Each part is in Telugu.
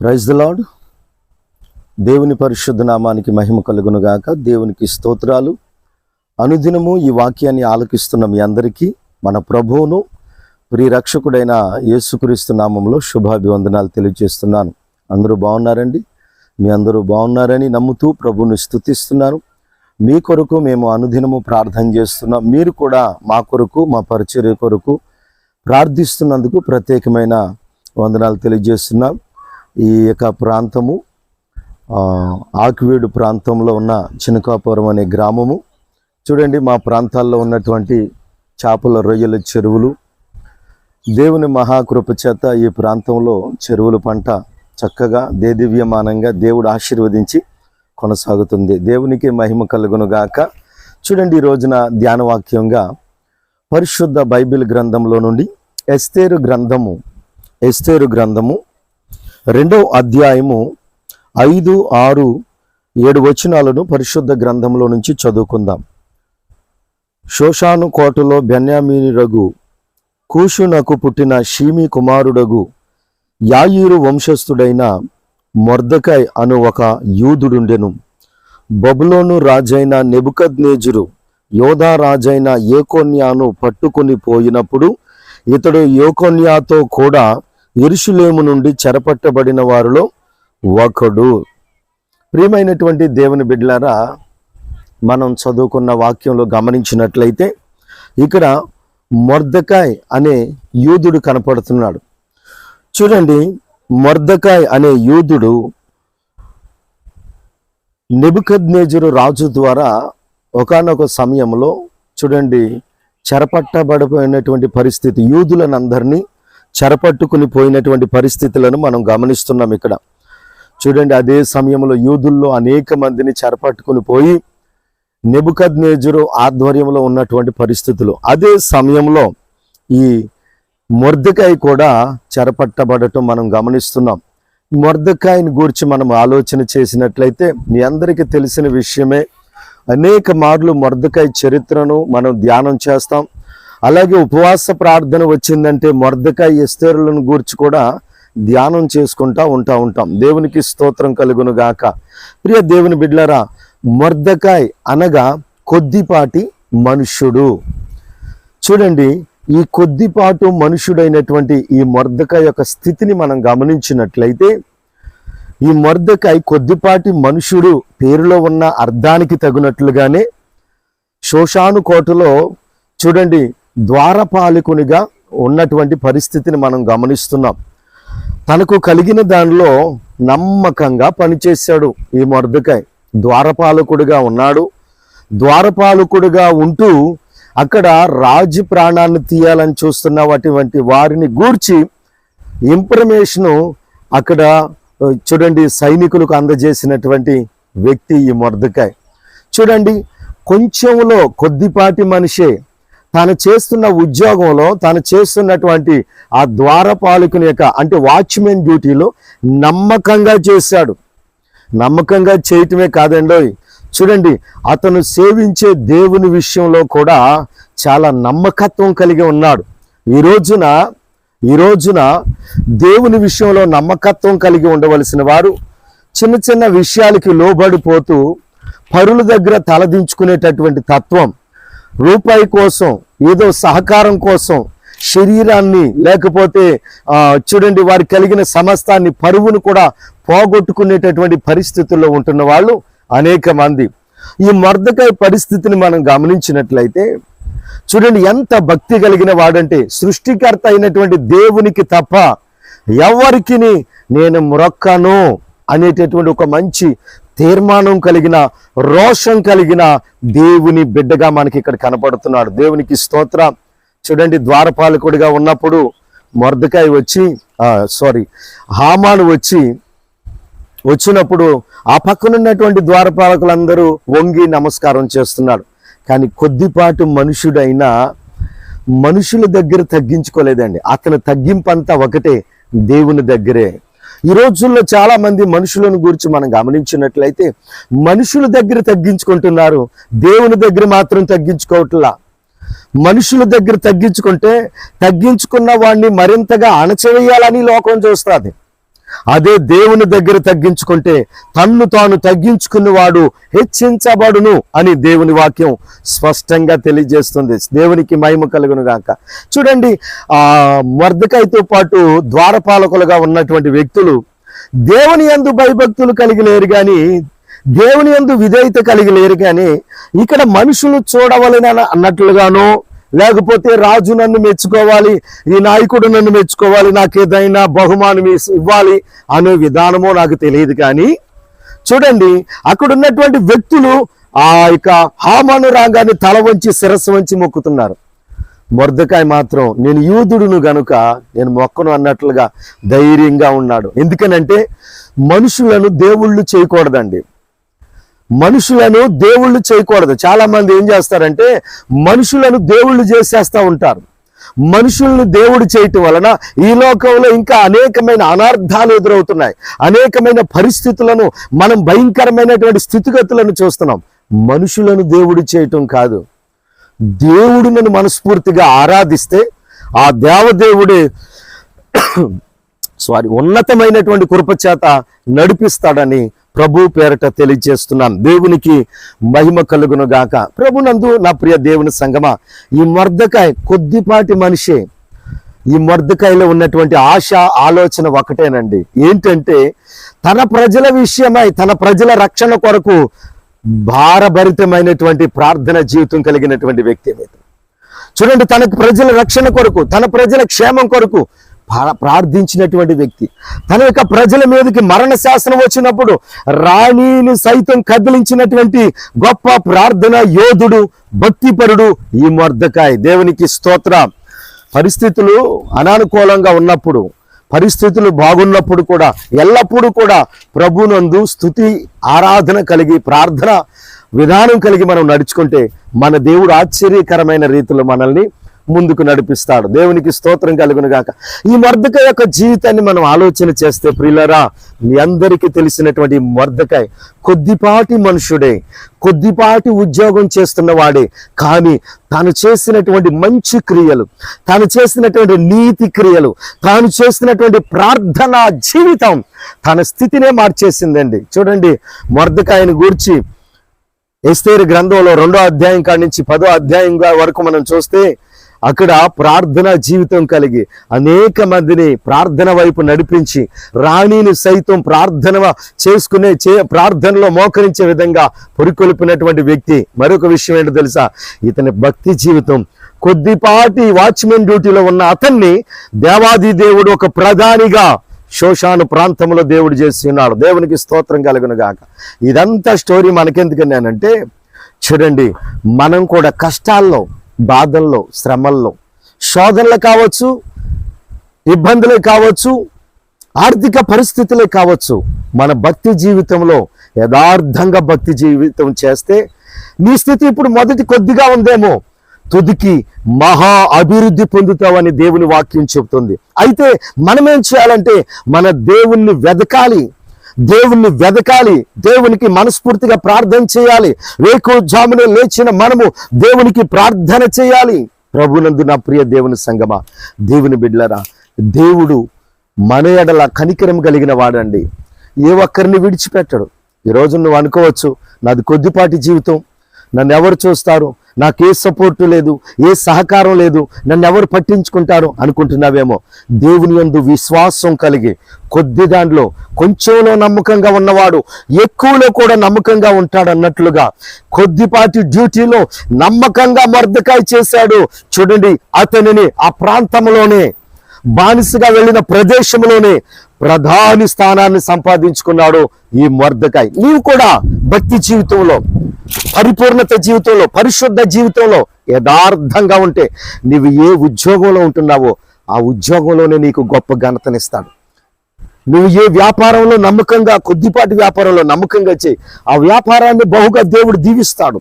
ప్రైజ్ ద లాడ్ దేవుని పరిశుద్ధ నామానికి మహిమ కలుగునుగాక. దేవునికి స్తోత్రాలు. అనుదినము ఈ వాక్యాన్ని ఆలకిస్తున్న మీ అందరికీ మన ప్రభువును ప్రియరక్షకుడైన యేసుక్రీస్తు నామంలో శుభాభివందనాలు తెలియజేస్తున్నాను. అందరూ బాగున్నారండి? మీ అందరూ బాగున్నారని నమ్ముతూ ప్రభువుని స్థుతిస్తున్నాను మీ కొరకు మేము అనుదినము ప్రార్థన చేస్తున్నాం. మీరు కూడా మా కొరకు మా పరిచర్య కొరకు ప్రార్థిస్తున్నందుకు ప్రత్యేకమైన వందనాలు తెలియజేస్తున్నాం. ఈ యొక్క ప్రాంతము ఆ, ప్రాంతంలో ఉన్న చినకాపురం అనే గ్రామము. చూడండి మా ప్రాంతాల్లో ఉన్నటువంటి చేపల రొయ్యల చెరువులు. దేవుని మహాకృప చేత ఈ ప్రాంతంలో చెరువుల పంట చక్కగా దేదివ్యమానంగా దేవుడు ఆశీర్వదించి కొనసాగుతుంది. దేవునికి మహిమ కలుగును గాక చూడండి ఈ రోజున ధ్యానవాక్యంగా పరిశుద్ధ బైబిల్ గ్రంథంలో నుండి ఎస్తేరు గ్రంథము ఎస్తేరు గ్రంథము రెండవ అధ్యాయము ఐదు ఆరు ఏడు వచనాలను పరిశుద్ధ గ్రంథంలో నుంచి చదువుకుందాం. శోషాను కోటలో బెన్యామీని రఘు కూషునకు పుట్టిన షీమి కుమారుడగు యాయూరు వంశస్థుడైన మొర్దకాయ్ అను ఒక యూదుడుండెను. బబులోను రాజైన నెబుకద్నేజురు యోధా రాజైన ఏకోన్యాను పట్టుకుని పోయినప్పుడు ఇతడు యోకోన్యాతో కూడా ఇరుషులేము నుండి చెరపట్టబడిన వారిలో ఒకడు. ప్రియమైనటువంటి దేవుని బిడ్డలారా మనం చదువుకున్న వాక్యంలో గమనించినట్లయితే ఇక్కడ మొర్దకాయ్ అనే యూదుడు కనపడుతున్నాడు. చూడండి మొర్దకాయ్ అనే యూదుడు నెబుకద్నేజరు రాజు ద్వారా ఒకానొక సమయంలో చూడండి చెరపట్టబడిపోయినటువంటి పరిస్థితి యూదులనందరినీ చెరపట్టుకుని పోయినటువంటి పరిస్థితులను మనం గమనిస్తున్నాం ఇక్కడ. చూడండి అదే సమయంలో యూదుల్లో అనేక మందిని చెరపట్టుకుని పోయి నెబుకద్నేజరు ఆధ్వర్యంలో ఉన్నటువంటి పరిస్థితులు. అదే సమయంలో ఈ మొర్దకాయ కూడా చెరపట్టబడటం మనం గమనిస్తున్నాం. మొర్దకాయని గూర్చి మనం ఆలోచన చేసినట్లయితే మీ అందరికీ తెలిసిన విషయమే అనేక మార్లు మొర్దకాయ చరిత్రను మనం ధ్యానం చేస్తాం. అలాగే ఉపవాస ప్రార్థన వచ్చిందంటే మొర్దకాయ ఎస్తేరులను గూర్చి కూడా ధ్యానం చేసుకుంటా ఉంటా ఉంటాం. దేవునికి స్తోత్రం కలుగును గాక. ప్రియ దేవుని బిడ్లరా మొర్దకాయ్ అనగా కొద్దిపాటి మనుష్యుడు. చూడండి ఈ కొద్దిపాటు మనుషుడైనటువంటి ఈ మొర్దకాయ యొక్క స్థితిని మనం గమనించినట్లయితే ఈ మొర్దకాయ కొద్దిపాటి మనుషుడు పేరులో ఉన్న అర్థానికి తగినట్లుగానే శోషాను కోటలో చూడండి ద్వారపాలకునిగా ఉన్నటువంటి పరిస్థితిని మనం గమనిస్తున్నాం. తనకు కలిగిన దానిలో నమ్మకంగా పనిచేశాడు ఈ మొర్దకాయ్. ద్వారపాలకుడిగా ఉన్నాడు. ద్వారపాలకుడిగా ఉంటూ అక్కడ రాజు ప్రాణాన్ని తీయాలని చూస్తున్న అటువంటి వారిని గూర్చి ఇన్ఫర్మేషను అక్కడ చూడండి సైనికులకు అందజేసినటువంటి వ్యక్తి ఈ మొర్దకాయ్. చూడండి కొంచెంలో కొద్దిపాటి మనిషే తాను చేస్తున్న ఉద్యోగంలో తాను చేస్తున్నటువంటి ఆ ద్వారపాలకుని యొక్క అంటే వాచ్మెన్ డ్యూటీలో నమ్మకంగా చేశాడు. నమ్మకంగా చేయటమే కాదండి చూడండి అతను సేవించే దేవుని విషయంలో కూడా చాలా నమ్మకత్వం కలిగి ఉన్నాడు. ఈ రోజున ఈ రోజున దేవుని విషయంలో నమ్మకత్వం కలిగి ఉండవలసిన వారు చిన్న చిన్న విషయాలకి లోబడిపోతూ పరుల దగ్గర తలదించుకునేటటువంటి తత్వం రూపాయి కోసం ఏదో సహకారం కోసం శరీరాన్ని లేకపోతే చూడండి వారు కలిగిన సమస్తాన్ని పరువును కూడా పోగొట్టుకునేటటువంటి పరిస్థితుల్లో ఉంటున్న వాళ్ళు అనేక మంది. ఈ మర్దకాయ పరిస్థితిని మనం గమనించినట్లయితే చూడండి ఎంత భక్తి కలిగిన వాడంటే సృష్టికర్త అయినటువంటి దేవునికి తప్ప ఎవరికి నేను మొరక్కను అనేటటువంటి ఒక మంచి తీర్మానం కలిగిన రోషం కలిగిన దేవుని బిడ్డగా మనకి ఇక్కడ కనపడుతున్నాడు. దేవునికి స్తోత్ర. చూడండి ద్వారపాలకుడిగా ఉన్నప్పుడు మొర్దకాయ వచ్చి సారీ హామాను వచ్చి వచ్చినప్పుడు ఆ పక్కనున్నటువంటి ద్వారపాలకులందరూ వంగి నమస్కారం చేస్తున్నాడు. కానీ కొద్దిపాటు మనుషుడైనా మనుషుల దగ్గర తగ్గించుకోలేదండి. అతని తగ్గింపంతా ఒకటే దేవుని దగ్గరే. ఈ రోజుల్లో చాలా మంది మనుషులను గురించి మనం గమనించినట్లయితే మనుషుల దగ్గర తగ్గించుకుంటున్నారు దేవుని దగ్గర మాత్రం తగ్గించుకోవట్లా. మనుషుల దగ్గర తగ్గించుకుంటే తగ్గించుకున్న వాడిని మరింతగా అణచివేయాలని లోకం చూస్తుంది. అదే దేవుని దగ్గర తగ్గించుకుంటే తన్ను తాను తగ్గించుకున్నవాడు హెచ్చించబడును అని దేవుని వాక్యం స్పష్టంగా తెలియజేస్తుంది. దేవునికి మహిమ కలుగును గాక. చూడండి ఆ మర్దకాయతో పాటు ద్వారపాలకులుగా ఉన్నటువంటి వ్యక్తులు దేవుని యందు భయభక్తులు కలిగి లేరు కానీ దేవుని యందు విధేయత కలిగి లేరు కానీ ఇక్కడ మనుషులు చూడవలన అన్నట్లుగానో లేకపోతే రాజు నన్ను మెచ్చుకోవాలి ఈ నాయకుడు నన్ను మెచ్చుకోవాలి నాకు ఏదైనా బహుమానం ఇవ్వాలి అనే విధానమో నాకు తెలియదు కానీ చూడండి అక్కడ ఉన్నటువంటి వ్యక్తులు ఆ యొక్క హామాను రాగాన్ని తల వంచి శిరస్సు వంచి మొక్కుతున్నారు. మొర్దకాయ మాత్రం నేను యూదుడును గనుక నేను మొక్కను అన్నట్లుగా ధైర్యంగా ఉన్నాడు. ఎందుకనంటే మనుషులను దేవుళ్ళు చేయకూడదండి. మనుషులను దేవుళ్ళు చేయకూడదు. చాలా మంది ఏం చేస్తారంటే మనుషులను దేవుళ్ళు చేసేస్తూ ఉంటారు. మనుషులను దేవుడు చేయటం వలన ఈ లోకంలో ఇంకా అనేకమైన అనార్థాలు ఎదురవుతున్నాయి. అనేకమైన పరిస్థితులను మనం భయంకరమైనటువంటి స్థితిగతులను చూస్తున్నాం. మనుషులను దేవుడు చేయటం కాదు. దేవుడిని మనస్ఫూర్తిగా ఆరాధిస్తే ఆ దేవదేవుడే సారీ ఉన్నతమైనటువంటి కృప చేత నడిపిస్తాడని ప్రభు పేరట తెలియజేస్తున్నాను. దేవునికి మహిమ కలుగును గాక. ప్రభునందు నా ప్రియ దేవుని సంగమ ఈ మర్దకాయ కొద్దిపాటి మనిషే ఈ మర్దకాయలో ఉన్నటువంటి ఆశ ఆలోచన ఒకటేనండి. ఏంటంటే తన ప్రజల విషయమై తన ప్రజల రక్షణ కొరకు భారభరితమైనటువంటి ప్రార్థన జీవితం కలిగినటువంటి వ్యక్తి మీద చూడండి తన ప్రజల రక్షణ కొరకు తన ప్రజల క్షేమం కొరకు ప్రార్థించినటువంటి వ్యక్తి. తన యొక్క ప్రజల మీదకి మరణ శాసనం వచ్చినప్పుడు రాణిని సైతం కదిలించినటువంటి గొప్ప ప్రార్థన యోధుడు భక్తిపరుడు ఈ మొర్దకాయ్. దేవునికి స్తోత్ర. పరిస్థితులు అనానుకూలంగా ఉన్నప్పుడు పరిస్థితులు బాగున్నప్పుడు కూడా ఎల్లప్పుడూ కూడా ప్రభునందు స్థుతి ఆరాధన కలిగి ప్రార్థన విధానం కలిగి మనం నడుచుకుంటే మన దేవుడు ఆశ్చర్యకరమైన రీతిలో మనల్ని ముందుకు నడిపిస్తాడు. దేవునికి స్తోత్రం కలుగును గాక ఈ మర్దకాయ యొక్క జీవితాన్ని మనం ఆలోచన చేస్తే ప్రియులరా మీ అందరికీ తెలిసినటువంటి మర్దకాయ కొద్దిపాటి మనుషుడే కొద్దిపాటి ఉద్యోగం చేస్తున్నవాడే కానీ తాను చేసినటువంటి మంచి క్రియలు తాను చేసినటువంటి నీతి క్రియలు తాను చేసినటువంటి ప్రార్థనా జీవితం తన స్థితినే మార్చేసిందండి. చూడండి మర్దకాయని గూర్చి ఎస్తేరు గ్రంథంలో రెండో అధ్యాయం కాడి నుంచి పదో అధ్యాయం వరకు మనం చూస్తే అక్కడ ప్రార్థన జీవితం కలిగి అనేక మందిని ప్రార్థన వైపు నడిపించి రాణిని సైతం ప్రార్థన చేసుకునే చే ప్రార్థనలో మోకరించే విధంగా పురికొల్పినటువంటి వ్యక్తి. మరొక విషయం ఏంటో తెలుసా? ఇతని భక్తి జీవితం కొద్దిపాటి వాచ్మెన్ డ్యూటీలో ఉన్న అతన్ని దేవాది దేవుడు ఒక ప్రధానిగా శోషాను ప్రాంతంలో దేవుడు చేసి ఉన్నాడు. దేవునికి స్తోత్రం కలుగును గాక. ఇదంతా స్టోరీ మనకెందుకని చూడండి మనం కూడా కష్టాల్లో బాధల్లో శ్రమల్లో శోధనలు కావచ్చు ఇబ్బందులే కావచ్చు ఆర్థిక పరిస్థితులే కావచ్చు మన భక్తి జీవితంలో యథార్థంగా భక్తి జీవితం చేస్తే నీ స్థితి ఇప్పుడు మొదటి కొద్దిగా ఉందేమో. తుదికి మహా అభివృద్ధి పొందుతావని దేవుని వాక్యం చెబుతుంది. అయితే మనమేం చేయాలంటే మన దేవుణ్ణి వెదకాలి. దేవుణ్ణి వెదకాలి దేవునికి మనస్ఫూర్తిగా ప్రార్థన చేయాలి. వేకు జామున లేచిన మనము దేవునికి ప్రార్థన చేయాలి. ప్రభునందు నా ప్రియ దేవుని సంగమా దేవుని బిడ్లరా దేవుడు మన ఎడల కనికరం కలిగిన వాడండి. ఏ ఒక్కరిని విడిచిపెట్టడు. ఈరోజు నువ్వు అనుకోవచ్చు నాది కొద్దిపాటి జీవితం. నన్ను ఎవరు చూస్తారు? నాకు ఏ సపోర్టు లేదు ఏ సహకారం లేదు నన్ను ఎవరు పట్టించుకుంటారు అనుకుంటున్నావేమో. దేవుని యందు విశ్వాసం కలిగి కొద్ది దాంట్లో కొంచెంలో నమ్మకంగా ఉన్నవాడు ఎక్కువలో కూడా నమ్మకంగా ఉంటాడు అన్నట్లుగా కొద్దిపాటి డ్యూటీలో నమ్మకంగా మర్దకాయ చేశాడు. చూడండి అతనిని ఆ ప్రాంతంలోనే బానిసగా వెళ్ళిన ప్రదేశంలోనే ప్రధాని స్థానాన్ని సంపాదించుకున్నాడు ఈ మర్దకాయ్. నీవు కూడా భక్తి జీవితంలో పరిపూర్ణత జీవితంలో పరిశుద్ధ జీవితంలో యథార్థంగా ఉంటే నీవు ఏ ఉద్యోగంలో ఉంటున్నావో ఆ ఉద్యోగంలోనే నీకు గొప్ప ఘనతనిస్తాడు. నువ్వు ఏ వ్యాపారంలో నమ్మకంగా కొద్దిపాటి వ్యాపారంలో నమ్మకంగా చేయి. ఆ వ్యాపారాన్ని బహుగా దేవుడు దీవిస్తాడు.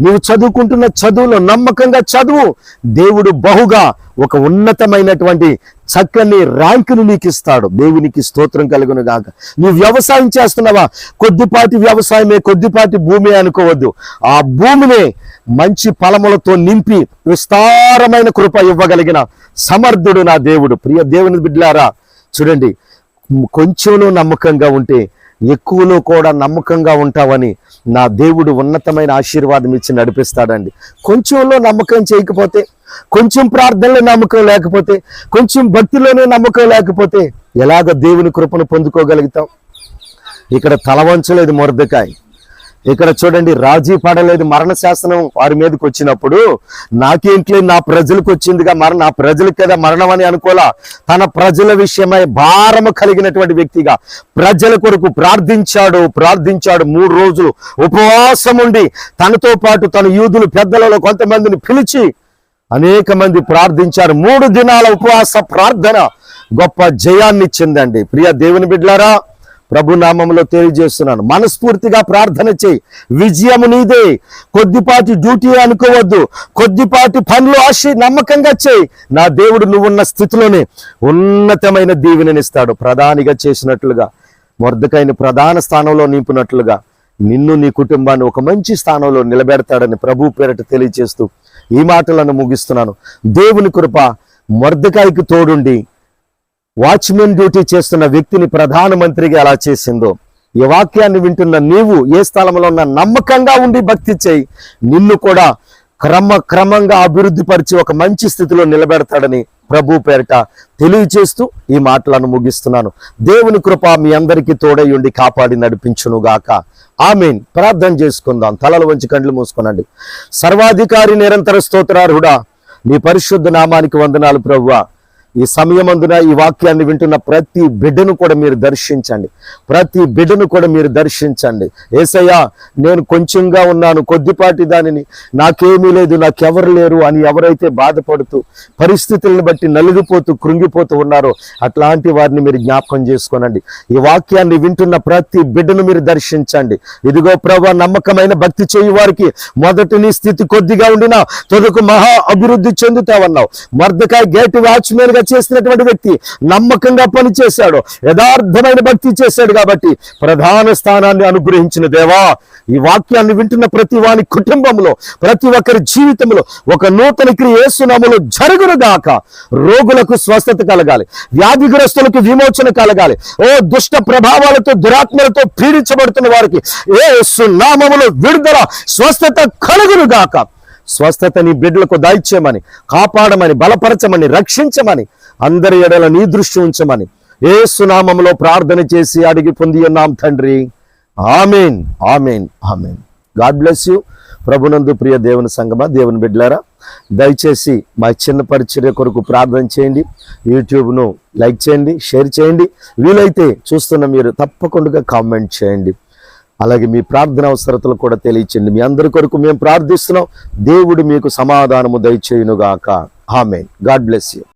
నువ్వు చదువుకుంటున్న చదువులో నమ్మకంగా చదువు. దేవుడు బహుగా ఒక ఉన్నతమైనటువంటి చక్కని ర్యాంకును నీకు ఇస్తాడు. దేవునికి స్తోత్రం కలుగును గాక. నువ్వు వ్యవసాయం చేస్తున్నావా? కొద్దిపాటి వ్యవసాయమే కొద్దిపాటి భూమి అనుకోవద్దు. ఆ భూమిని మంచి ఫలములతో నింపి విస్తారమైన కృప ఇవ్వగలిగిన సమర్థుడు నా దేవుడు. ప్రియ దేవుని బిడ్డలారా చూడండి. కొంచెంలో నమ్మకంగా ఉంటే ఎక్కువలో కూడా నమ్మకంగా ఉంటావని నా దేవుడు ఉన్నతమైన ఆశీర్వాదం ఇచ్చి నడిపిస్తాడండి. కొంచెంలో నమ్మకం చేయకపోతే కొంచెం ప్రార్థనలో నమ్మకం లేకపోతే కొంచెం భక్తిలోనే నమ్మకం లేకపోతే ఎలాగ దేవుని కృపను పొందుకోగలుగుతాం? ఇక్కడ తలవంచలేదు మొరదకాయ్. ఇక్కడ చూడండి రాజీ పడలేదు మరణ శాసనం వారి మీదకి వచ్చినప్పుడు. నాకేంట్లే నా ప్రజలకు వచ్చిందిగా మరణ నా ప్రజలకు కదా మరణం అని అనుకోలా తన ప్రజల విషయమై భారము కలిగినటువంటి వ్యక్తిగా ప్రజల కొరకు ప్రార్థించాడు ప్రార్థించాడు. మూడు రోజులు ఉపవాసం ఉండి తనతో పాటు తన యూదులు పెద్దలలో కొంతమందిని పిలిచి అనేక మంది ప్రార్థించారు. మూడు దినాల ఉపవాస ప్రార్థన గొప్ప జయాన్ని ఇచ్చిందండి ప్రియ దేవుని బిడ్లారా ప్రభు నామంలో తెలియజేస్తున్నాను. మనస్ఫూర్తిగా ప్రార్థన చేయి. విజయము నీదే. కొద్దిపాటి డ్యూటీ అనుకోవద్దు. కొద్దిపాటి పనులు ఆశ నమ్మకంగా చేయి. నా దేవుడు నువ్వున్న స్థితిలోనే ఉన్నతమైన దీవెననిస్తాడు. ప్రధానిగా చేసినట్లుగా మొర్దకైన ప్రధాన స్థానంలో నింపినట్లుగా నిన్ను నీ కుటుంబాన్ని ఒక మంచి స్థానంలో నిలబెడతాడని ప్రభు పేరట తెలియజేస్తూ ఈ మాటలను ముగిస్తున్నాను. దేవుని కృప మొర్దకాయకు తోడుండి. వాచ్మెన్ డ్యూటీ చేస్తున్న వ్యక్తిని ప్రధానమంత్రిగా ఎలా చేసిందో ఈ వాక్యాన్ని వింటున్న నీవు ఏ స్థలంలో ఉన్న నమ్మకంగా ఉండి భక్తి చేయి. నిన్ను కూడా క్రమ క్రమంగా అభివృద్ధి పరిచి ఒక మంచి స్థితిలో నిలబెడతాడని ప్రభు పేరిట తెలియచేస్తూ ఈ మాటలను ముగిస్తున్నాను. దేవుని కృప మీ అందరికీ తోడై ఉండి కాపాడి నడిపించును గాక ఆమెన్. ప్రార్థన చేసుకుందాం. తలలు వంచి కండ్లు మూసుకునండి. సర్వాధికారి నిరంతర స్తోత్రార్హుడా నీ పరిశుద్ధ నామానికి వందనాలు ప్రభువా. ఈ సమయమందున ఈ వాక్యాన్ని వింటున్న ప్రతి బిడ్డను కూడా మీరు దర్శించండి. ప్రతి బిడ్డను కూడా మీరు దర్శించండి. ఏసయ్యా నేను కొంచెంగా ఉన్నాను కొద్దిపాటి దానిని. నాకేమీ లేదు నాకెవరు లేరు అని ఎవరైతే బాధపడుతూ పరిస్థితులను బట్టి నలిగిపోతూ కృంగిపోతూ ఉన్నారో అట్లాంటి వారిని మీరు జ్ఞాపకం చేసుకోనండి. ఈ వాక్యాన్ని వింటున్న ప్రతి బిడ్డను మీరు దర్శించండి. ఇదిగో ప్రభా నమ్మకమైన భక్తి చేయు వారికి మొదటి నీ స్థితి కొద్దిగా ఉండినా తొదకు మహా అభివృద్ధి చెందుతావన్నావు. మర్దకాయ గేట్ వాచ్మెన్ గా చేసినటువంటి వ్యక్తి నమ్మకంగా పనిచేశాడు యథార్థమైన భక్తి చేశాడు కాబట్టి ప్రధాన స్థానాన్ని అనుగ్రహించిన దేవా ఈ వాక్యాన్ని వింటున్న ప్రతి వాని కుటుంబంలో ప్రతి ఒక్కరి జీవితంలో ఒక నూతన క్రియ యేసునామలో జరుగును గాక. రోగులకు స్వస్థత కలగాలి వ్యాధిగ్రస్తులకు విమోచన కలగాలి ఓ దుష్ట ప్రభావాలతో దురాత్మలతో పీడించబడుతున్న వారికి ఏ నామములో విడుదల స్వస్థత కలుగును గాక. స్వస్థతని బిడ్డలకు దాయిచ్చేమని కాపాడమని బలపరచమని రక్షించమని అందరి ఎడల నీ దృష్టి ఉంచమని ఏ సునామంలో ప్రార్థన చేసి అడిగి పొంది ఉన్నాం తండ్రి. Amen amen amen. God bless you. ప్రభునందు ప్రియ దేవుని సంగమా దేవుని బిడ్డలారా దయచేసి మా చిన్న పరిచర్య కొరకు ప్రార్థన చేయండి. యూట్యూబ్ను లైక్ చేయండి షేర్ చేయండి. వీలైతే చూస్తున్న మీరు తప్పకుండా కామెంట్ చేయండి. అలాగే మీ ప్రార్థన అవసరతలు కూడా తెలియచండి మీ అందరి కొరకు మేము ప్రార్థిస్తున్నాం. దేవుడు మీకు సమాధానము దయచేయునుగాక. ఆమె గాడ్ బ్లెస్ యూ.